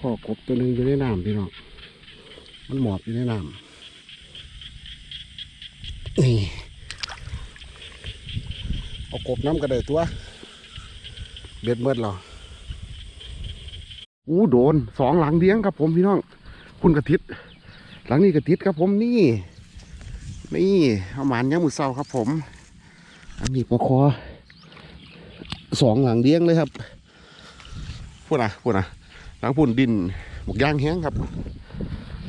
พ่อกบตัวหนึ่งอยู่ในน้ำพี่น้องมันหมอบอยู่ในน้ำนี่เอากบน้ำกระเดยตัวเบ็ดเมิดเหรออู้โดนสองหลังเลี้ยงครับผมพี่น้อง คุณกระติดหลังนี้กระติดครับผมนี่ นี่เอาหมานย่างมือเศร้าครับผม อันนี้ปลาคอสองหลังเลี้ยงเลยครับพูดนะพูดนะ หลังพุ่นดินหมกย่างแห้งครับ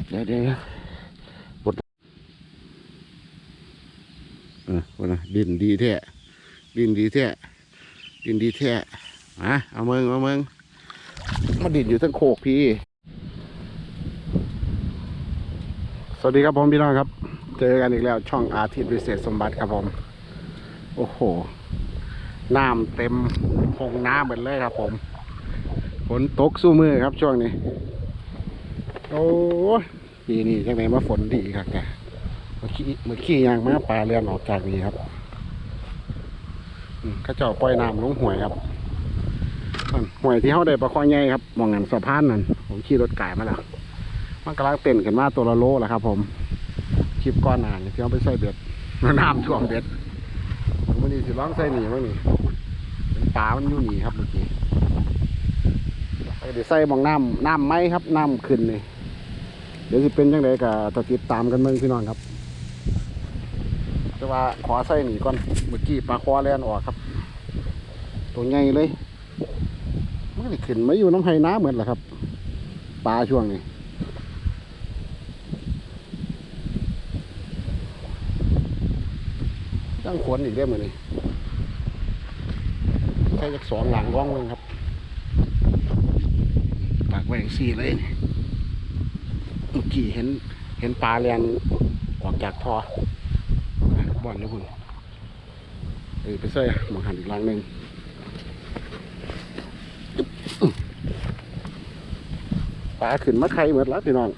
เดี๋ยวเดี๋ยวบดเออพูดนะดินดีแท้ดินดีแท้ดินดีแท้มาเอาเมืองเอาเมืองมาดินอยู่ทั้งโคกพี่ สวัสดีครับผมพี่น้องครับ เจอกันอีกแล้วช่องอาทิตย์วิเศษสมบัติครับผม โอ้โหน้ำเต็มคงน้ำหมดเลยครับผมฝ นตกสู้มือครับช่วงนี้ โอ้ยปีนี้จังไหนมาฝนดีครับแกเมื่อกี้เมื่อกี้ยางมาปลาเรือนออกจากนี้ครับอืมเข้าเจ้าปล่อยน้ำลงห่วยครับห่วยที่เขาได้ปลาคองใหญ่ครับมองงันสะพานนั่นผมขี่รถไก่มาแล้วมันกำลังเต้นขึ้นมาตัวละโลแล้วครับ ผมคลิปก้อนหนาที่เอาไปใส่เบ็ดแล้วน้ำท่วมเบ็ดมันนี่สิร้องใส่หนีมั้งนี่ปลามันอยู่หนีครับเมื่อกี้ เดี๋ยวใส่หมองน้ำน้ำไหมครับน้ำขึ้นนี่เดี๋ยวจะเป็นยังไงกับติดตามกันเมืองพี่น้องครับแต่ว่าขอใส่หนีก่อนเมื่อกี้ปลาคอแลนออกครับ ตัวใหญ่เลยมันก็ขึ้นมาอยู่น้ำไห้น้ำเหมือนแหละครับปลาช่วงนี้ตั้งขวนอีกได้เหมือนนี่ใช้จากสองหลังร้องเมืองครับ วงสี่เลยเมื่อกี้เห็นเห็นปลาเรียนออกจากทออะบ่อนนะคุณเออไปใส่หมองหันอีกลังหนึ่งปลาขึ้นมาไข่เหมือนแล้วพี่น้อง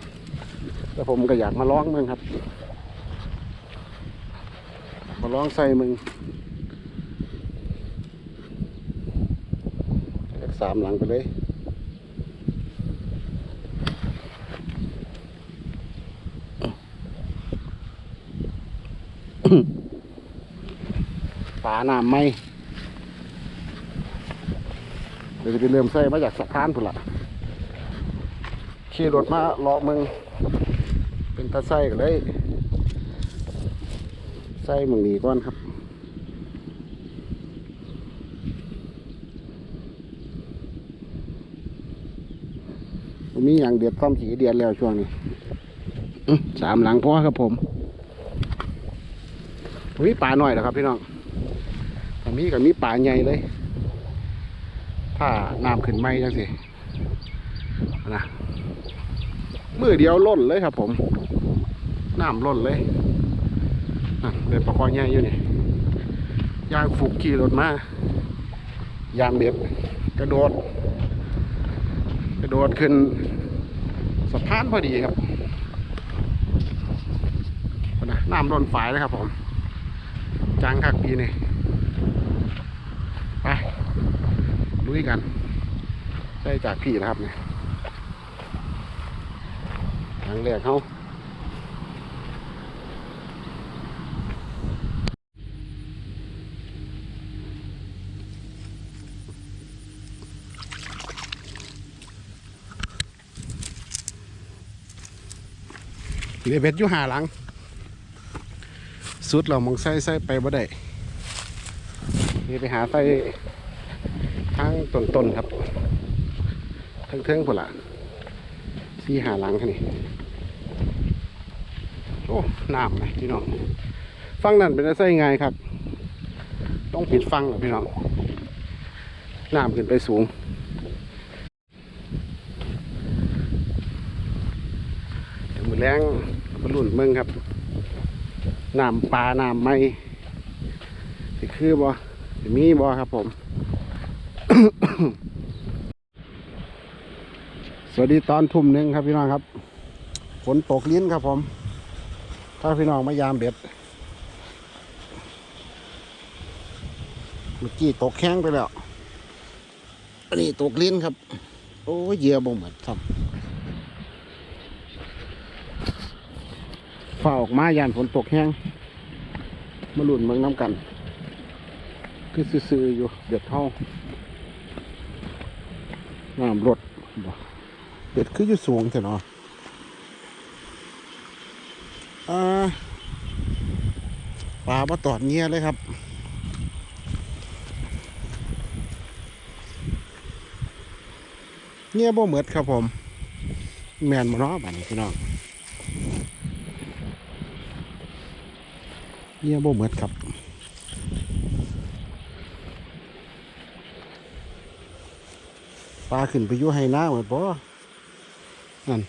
แต่ผมก็อยากมาร้องมืองครับ มาลองใส่มึงสามหลังไปเลย ฝาน้ำไหมเดี๋ยวจะไปเริ่มใส่มาจากสะพานพุ่นละขี่รถมาเลาะมึงเป็นตาไส้กันเลยใส่มึงหนีก่อนครับมีอย่างเด็ดความสีเดียนแล้วช่วงนี้สามหลังพ่อครับผม มีป่าหน่อยเหรอครับพี่น้องถ้ามีกับมีป่าใหญ่เลย ถ้าน้ำขึ้นไม่จังสินะมือเดียวล้นเลยครับผมน้ำล้นเลยอะเดินประคองใหญ่อยู่นี่ยางฝูกขี่รถมายางเบ็ดกระโดด กระโดดขึ้นสะพานพอดีครับนะน้ำล้นฝายเลยครับผม จางคักปีนี่ไปลุยกัน ได้จากพี่นะครับเนี่ยทางแรกเขาเหลือเบ็ดอยู่หาหลัง สุดเรามองใส่ใส่ไปบ่ได้นี่ไปหาใส่ทางต้นๆครับเทิงๆพุ่นละสี่หาหลังคันนี้โอ้น้ำไหมพี่น้องฟังนั่นเป็นใส่ไงครับ ต้องปิดฟังหรอพี่น้องน้ำขึ้นไปสูงเดี๋ยวมือแรงมาลุ่นเมืองครับ น้ำปลาน้ำไม่สิคือบ่สิมีบ่ครับผม สวัสดีตอนทุ่มหนึ่งครับพี่น้องครับฝนตกลิ้นครับผม ถ้าพี่น้องมายามเบ็ดเมื่อกี้ตกแข้งไปแล้วอันนี้ตกลิ้นครับ โอ้ยเหยื่อบ่เหมือนครับ ฝ้าออกมายานฝนตกแห้งมาหลุนเมืองน้ำกัน คือซื่อๆอยู่เดือดเท่าน้ำรถเดือดคืออยู่สูงแต่เนาะอ่าปลามาตอดเงี้ยเลยครับเงี้ยบ่เหมือดครับผม แมนมาเนาะบ้านนี้พี่น้อง เงี้ยบ่เหมือดครับปลาขึ้นไปยู่ให้น้าเหมือนบ่นั่น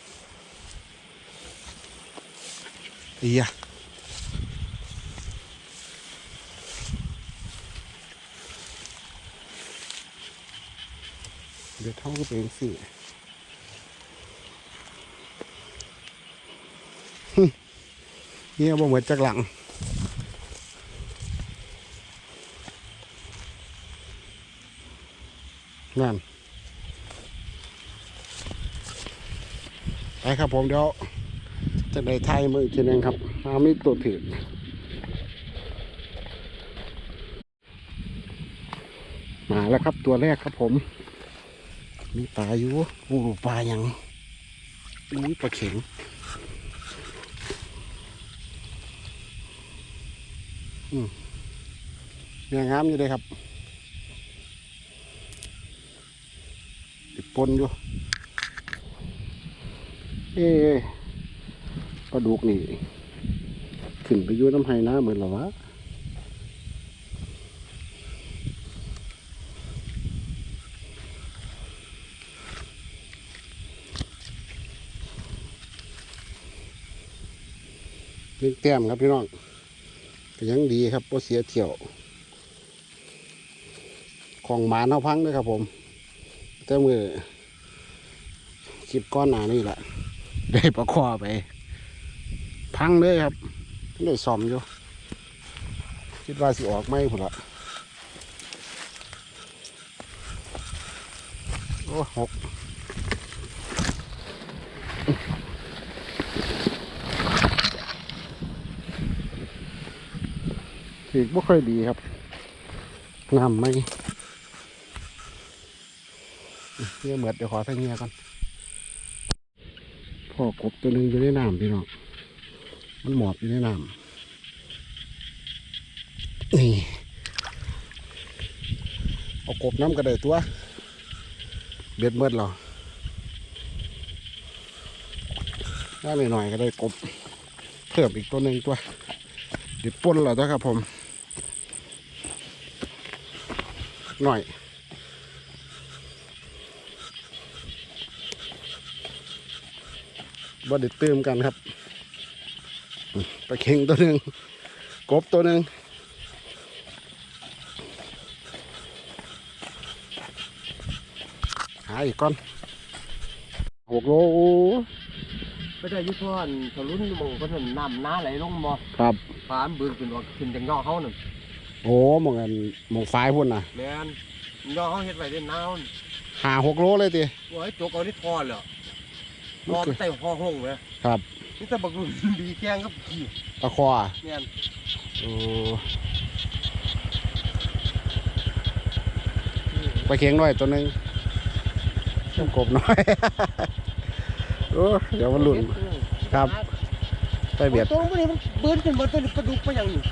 อียะเดี๋ยวเท่าก็เป็นสิเนี่ยบ่เหมือนจากหลัง นั่นไปครับผมเดี๋ยวจะได้ไทยมืออีกทีนึงครับอามีตัวถือมาแล้วครับตัวแรกครับผม มีปลาอยู่โอ้ปลาอย่างนี่ปลาเข็งอืมเนี่ยงามอยู่เลยครับติด ปนอยู่ เอ๊ปลาดุกนี่ ขึ้นไปอยุ่น้ำไห้น้าเหมือนหรอวะเล่นแต้มครับพี่น้องก็ยังดีครับเพราะเสียเที่ยว ของหมาเน่าพังด้วยครับผม แต่มือคลิปก้อนหนานี่แหละได้ประคอไป พังเลยครับได้ซ่อมอยู่ คิดว่าสิออกไหมพุ่นละโอ้หกสีกไม่ค่อยดีครับงามไหม เงี้ยเหมือดเดี๋ยวขอใส่เงี้ยก่อนพ่อกบตัวหนึ่งอยู่ในน้ำพี่น้องมันหมอบอยู่ในน้ำนี่เอากบน้ำกระไดตัวเบ็ดเมิดเหรอว่าหน่อยๆก็ได้กบเพิ่มอีกตัวหนึ่งตัวเดี๋ยวปนแล้วตัวครับผมหน่อย บ่ได้เติมกันครับปลาเค็งตัวหนึ่งกบตัวหนึ่งหาอีกก้อนหกโลโอ้ไปได้อยุทธอนทะลุนมองก็ถนน้ำน้าไหลลงบ่ครับฟ้ามันบืนขึ้นว่าขึ้นจากยอเขานั่นโอ้หมองกันหมองฟ้ายพุ่นนะแม่นยอเขาเฮ็ดไว้ได้นาวหาหกโลเลยติว่าให้จกเอาที่ทอเหรอ ทอมันเต็มคอห้องเลยครับนี่แต่บักรุ่นดีแข้งกับขี้ปลาคอแม่นโอ้ปลาเค็งน้อยตัวหนึ่งกบน้อยโอ้เดี๋ยวมันหลุนครับไปเบียดตัวนี้มันบืนขึ้นมาตัวนี้ปลาดุกไปอย่างนี้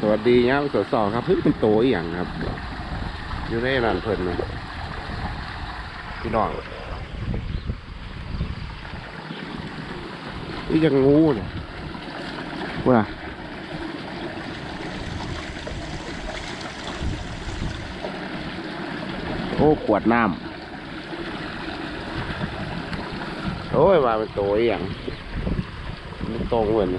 ส วัสดีครับสสครับเพิ่งเป็นโตอีกอย่างครับ อยู่ในร้านเพลินนะพี่น้องนี่ยังงูเนี่ยว่าโอ้ขวดน้ำโอ้ยมาเป็นโตอีกอย่างมันตรงเหมือน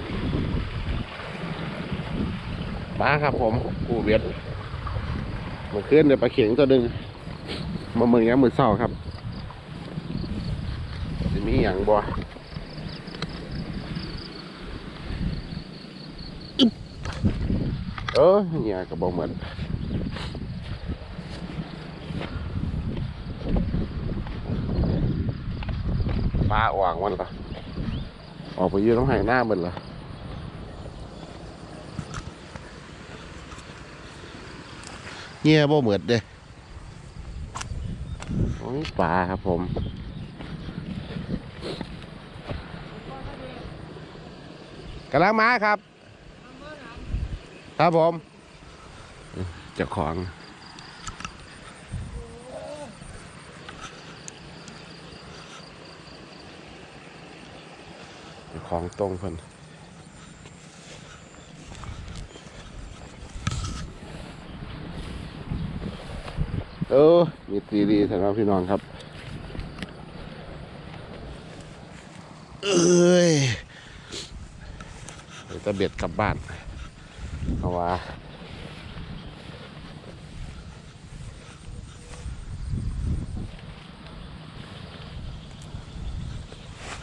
มาครับผมกูเวียดมาขึ้นเดี๋ยวปลาเข็งตัวหนึ่งมาเมืองยังมือเศร้าครับจะมีอย่างบ่เออเนี่ยก็บอกเหมือนปลาอ่วางมันละออกไปยืนต้องหางหน้ามันละ เงี้ยบ่เหมือนเด้โอ้ยปลาครับผมกำลังมาครับ ครับผมเจ้าของเจ้าของตรงเพิ่น เออ มีตีดีสำหรับพี่น้องครับ เอ้ยเดี๋ยวจะเบ็ดกลับบ้านเพราะว่า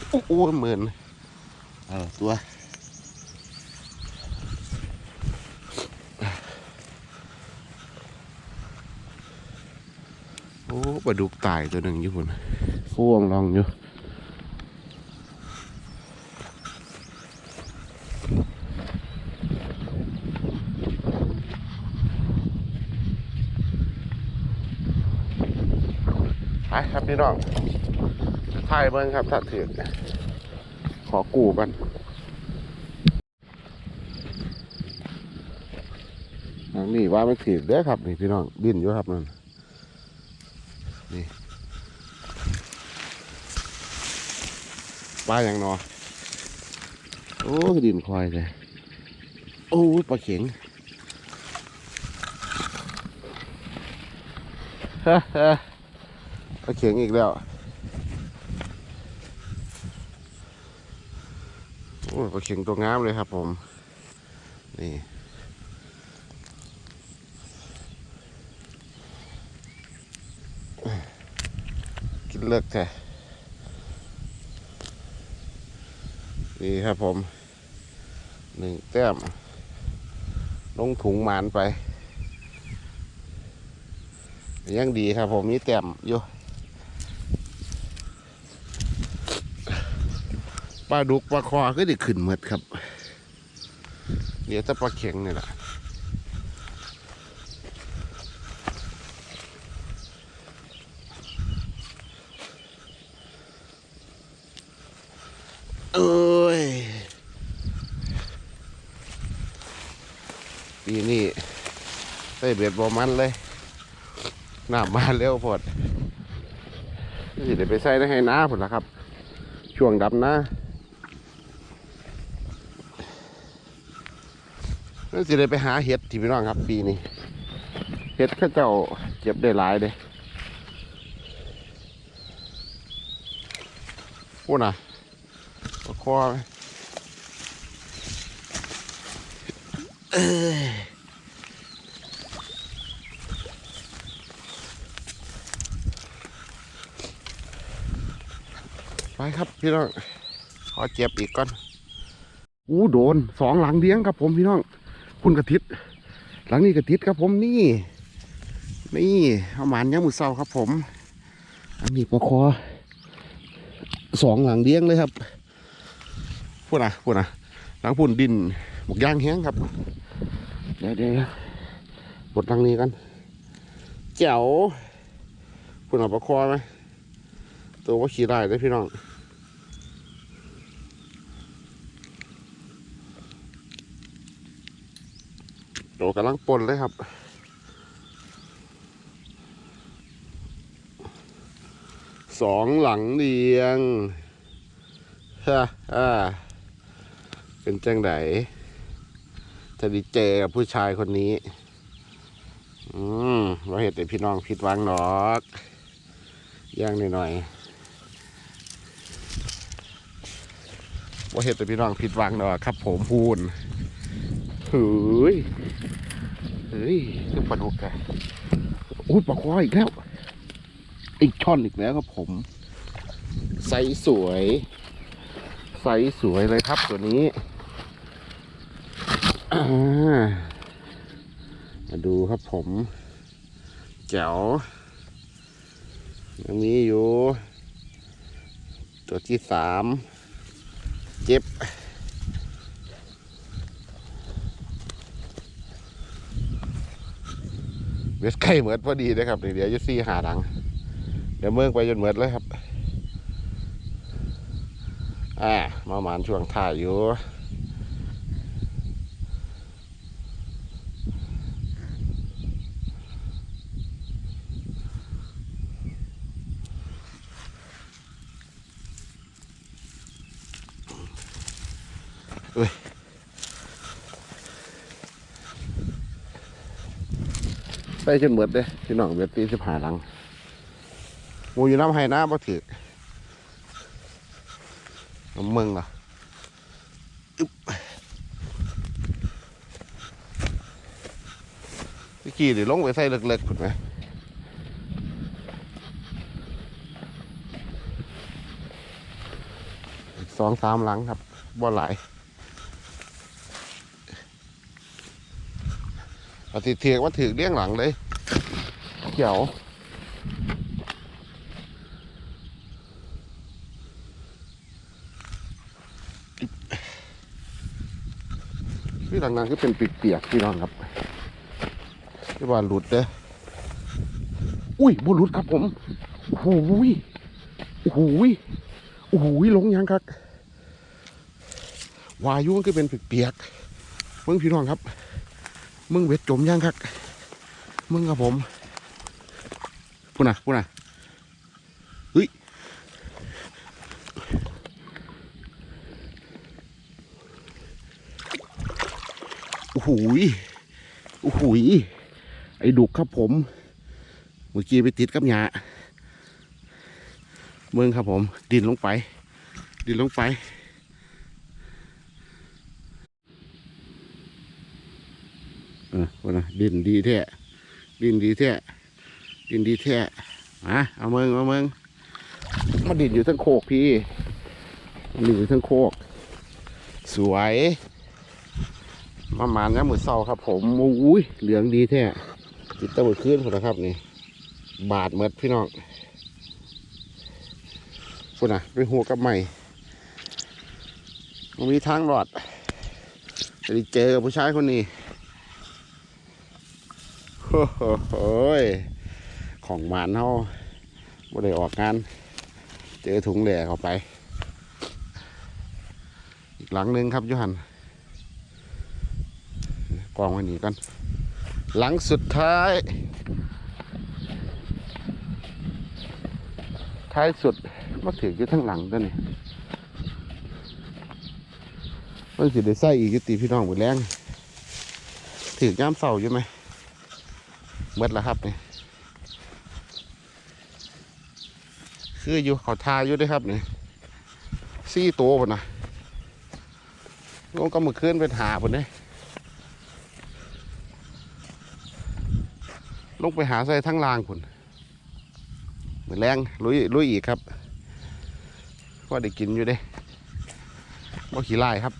โอ้โหหมื่นเออตัว โอ้ปลาดุกตายตัวหนึ่งอยู่พุ่นพ่วงลองอยู่ไปครับพี่น้องถ่ายเบิ้งครับถ้าถือขอกูกันนี้ว่าไม่ถือเด้อครับ นี่พี่น้องบินอยู่ครับนั่น นี่ปลาอย่างนอโอ้ดินคอยเลยโอ้ปลาเข็งฮะฮะปลาเข็งอีกแล้วโอ้ปลาเข็งตัวงามเลยครับผม นี่ กินเลิกแท้นี่ครับผมหนึ่งแต้ม ลงถุงหมานไป ยังดีครับผมมีแต้มอยู่ปลาดุกปลาคอก็ได้ขึ้นหมดครับ เดี๋ยวจะปลาเข็งนี่แหละเอ้ยปีนี้ใส่ เบ็ดบอมันเลยน้ำมาเร็วพอดสิเดี๋ยวไปใส่ได้ให้น้าผลละครับ ช่วงดำนะแล้วสิได้ไปหาเห็ดที่พี่น้องครับ ปีนี้เห็ดข้าเจ้าเก็บได้หลายเลยพูดนะปลาคอ ไปครับพี่น้องขอเจ็บอีกก่อนอู้โดนสองหลังเลี้ยงครับผมพี่น้องคุณกระติดหลังนี้กระติดครับผมนี่ นี่เอาหมานยังมือเศร้าครับผม อันนี้ปลาคอสองหลังเลี้ยงเลยครับพูดนะพูดนะหลังพุ่นดินหมกย่างแห้งครับเดี๋ยวเดี๋ยวบดหลังนี้กันแจ๋วพูดนะปลาคอไหม ตัวว่าขี่ได้ได้อพี่น้องโตกำลังปนเลยครับสองหลังเดียงฮ่าฮ่าเป็นจังไดจะดีเจกับผู้ชายคนนี้ อืมว่าเหตุแต่พี่น้องผิดหวังหนอกย่างหน่อยๆ ว่าเห็ดแต่พี่น้องผิดหวังเนาะครับ ผมพูนเฮ้ยเฮ้ยคือปลาดุกอะโอ้ยปลาควายอีกแล้วอีกช่อนอีกแล้วครับผมใสสวยใสสวยเลยครับตัวนี้มาดูครับผมแจ๋วยังมีอยู่ ตัวที่สาม เจ็บ เวสใก่เหมือนพอดีนะครับ เดี๋ยวจะซี่หาดัง เดี๋ยวเมืองไปจนเหมือนเลยครับ อ่า มาหมานช่วงถ่ายอยู่ ใส่จนเหมือเลยพี่น้องเบ็ดตีสิบหาหลังมูอยู่น้ำไห้น้ำบ่ถือเมืองล่ะอึ๊บเมื่อกี้เดี๋ยวลงไปใส่เล็กๆผุดไหมสองสามหลังครับบ่หลาย อาทิเทียกว่าถือเลี้ยงหลังเลยเขียวพี่หลังนั้นก็เป็นปีกเปียกพี่น้องครับที่ว่าหลุดเด้ออุ้ยบุหลุดครับผมโอ้โหโอ้โหยโอ้โหลงยังครับ วายุมันก็เป็นปีกเปียกเพิ่งพี่น้องครับ มึงเวทจมยังครับมึงกับผมพูดนะพูดนะเฮ้ยโอ้โหยโอ้โหยไอ้ดุกครับผม เมื่อกี้ไปติดกับหยาเมืองครับผม ดินลงไป ดินลงไป เออนะดินดีแท้ดินดีแท้ดินดีแท้มาเอาเมืองเอาเมืองมาดินอยู่ทั้งโคกพี่ดินอยู่ทั้งโคก สวยประมาณนี้มือเศร้าครับ ผมอุ้ยเหลืองดีแท้ติดตะมือขึ้นผมนะครับนี่ บาดเมดพี่น้องพุ่นนะไปหัวกับใหม่มันมีทางหลอดจะได้เจอกับผู้ชายคนนี้ โอ้โหโหยของหมานเขาบ่ได้ออกงาน เจอถุงแหล่เข้าไป อีกหลังหนึ่งครับยุหันกองไว้นี่กัน หลังสุดท้าย ท้ายสุดมาถืออยู่ทั้งหลังตัวนี้มันสิได้ใส่อีกตีพี่น้องหมดแรงถือย่ามเสาอยู่ไหม เมื่อแล้วครับนี่คืออยู่เขาทาอยู่ด้วยครับนี่ซี่ตัวพุ่นนะลงก็มือขึ้นเป็นหาพุ่นเนี่ยลงไปหาใส่ทั้งรางพุ่นเหมือนแรงลุยลุยอีกครับว่าได้กินอยู่เด้ว่าขี้ไล่ครับ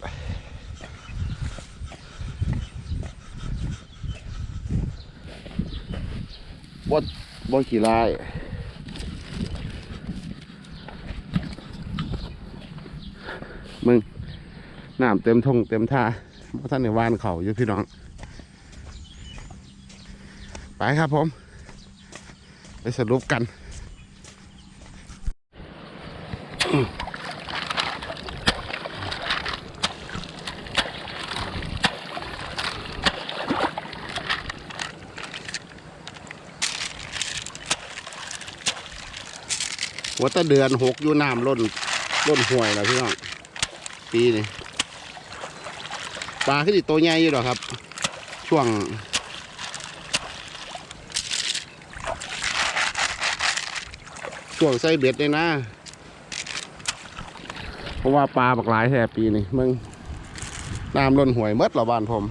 บดบดขี่ลายมึงน้ำเต็มทงเต็มท่าเพราะท่านในว่านเขาอยู่พี่น้อง ไปครับผม ไปสรุปกัน หัวตะเดือนหกอยู่น้ำล้นล้นห่วยแล้วพี่น้องปีนี้ปลาขึ้นอีกตัวใหญ่อยู่หรอครับ ช่วง ช่วงใส่เบ็ดเลยนะ เพราะว่าปลาบักหลายแท้ปีนี้มึงน้ำล้นห่วยเมดหรอบ้านผม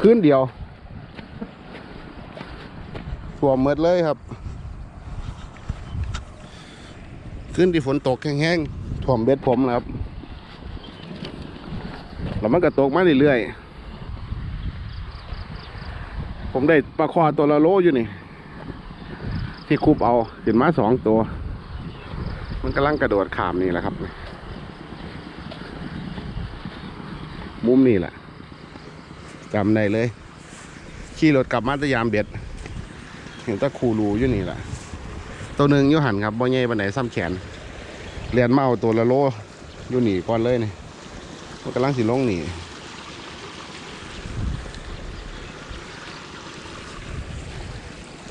คืนเดียวท่วมเมดเลยครับ ขึ้นที่ฝนตกแห้งๆถ่วมเบ็ดผมนะครับแล้วมันก็ตกมาเรื่อยๆผมได้ปลาคอตัวละโลอยู่นี่ ที่คุบเอาขึ้นมาสองตัว มันกำลังกระโดดขามนี่แหละครับ มุมนี่แหละจำได้เลย ขี่รถกลับมาตะยามเบ็ดเห็นตะคูรูอยู่นี่แหละ ตัวหนึ่งยูหันครับบ่ใหญ่ปานไหนซ้ำแขนเรียนเอาตัวละโลอยู่หนีก่อนเลยนี่มันกำลังสิลงหนี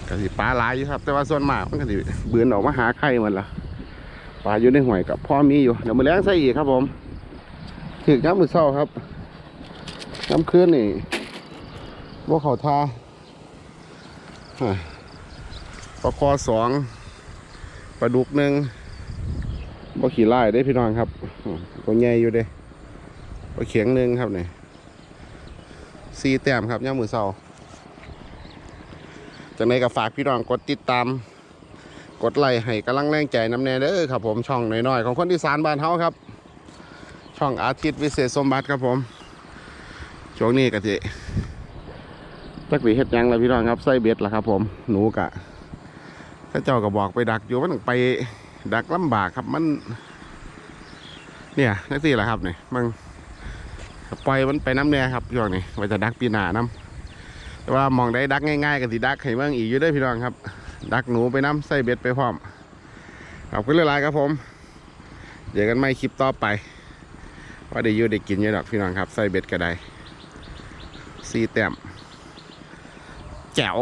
กสิปลาหลายอยู่ครับ แต่ว่าส่วนมากมันก็สิเบือนออกมาหาไข่หมันละปลาอยู่ในห่วยกับพ่อมีอยู่เดี๋ยวมือแรงใส่อีกครับผมถึกน้ำมือเศร้าครับน้ำคืนนี่ว่าเขาทาฮะปลาคอสอง ปลาดุกหนึ่งปลาขี่ไล่ได้พี่น้องครับอืมตัวใหญ่อยู่เด้ปลาเขียงหนึ่งครับนี่สี่แต้มครับย่ามมือเศร้าจากในนก็ฝากพี่น้องกดติดตาม กดไลค์ให้กำลังแรงใจน้ำแน่เด้อครับผมช่องน้อยๆของคนที่สานบ้านเฮาครับ ช่องอาทิตย์วิเศษสมบัติครับผมช่วงนี้กะทิจักวีเฮ็ดยังแล้วพี่น้องครับใส่เบ็ดแล้วครับผมหนูกะ ถ้าเจ้าก็บอกไปดักอยู่มันไปดักลำบากครับมัน เนี่ยนั่นสิแหละครับนี่มันปล่อยมันไปน้ำแน่ครับช่วงนี้ว่าจะดักปีหน้าน้ำแต่ว่ามองได้ดักง่ายๆกันสิดักให้เมืองอีกอยู่ด้วยพี่น้องครับ ดักหนูไปน้ำใส่เบ็ดไปพร้อมขอบคุณหลายๆครับผม เดี๋ยวกันไม่คลิปต่อไป ว่าได้อยู่ได้กินเยอะดอกพี่น้องครับ ใส่เบ็ดก็ได้ซีแต้มแจ๋ว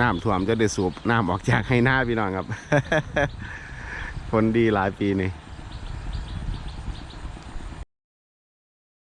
น้ำท่วมจะได้สูบน้ำออกจากให้หน้าพี่น้องครับคนดีหลายปีนี่